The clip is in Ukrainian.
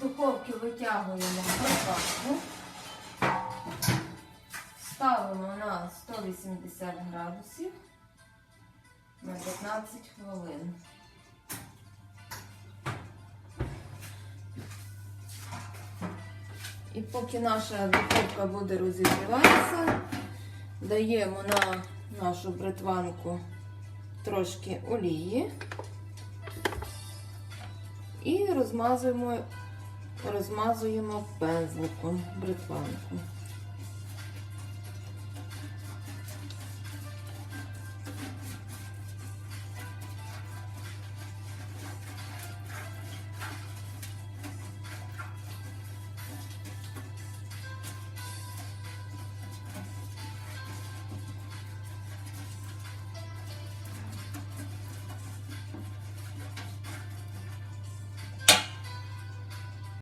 духовки витягуємо прокатку. Ставимо на 180 градусів на 15 хвилин. І поки наша духовка буде розігріватися, даємо на нашу бритванку трошки олії і розмазуємо, розмазуємо пензликом бритванку.